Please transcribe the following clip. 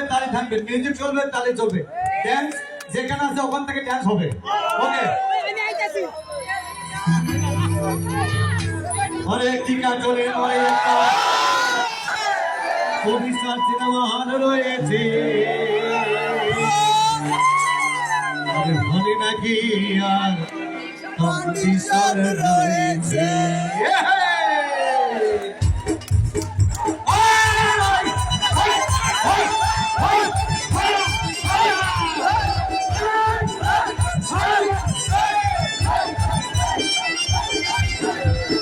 চলবে, তালে থাকবে মিউজিক চলবে, তালে চলবে। ড্যান্স যেখানে আছে, ওখান থেকে ড্যান্স হবে। ওকে অনেক টিকা চলে অনেক সিনেমা হল রয়েছে। ভালো নাকি আর রয়েছে।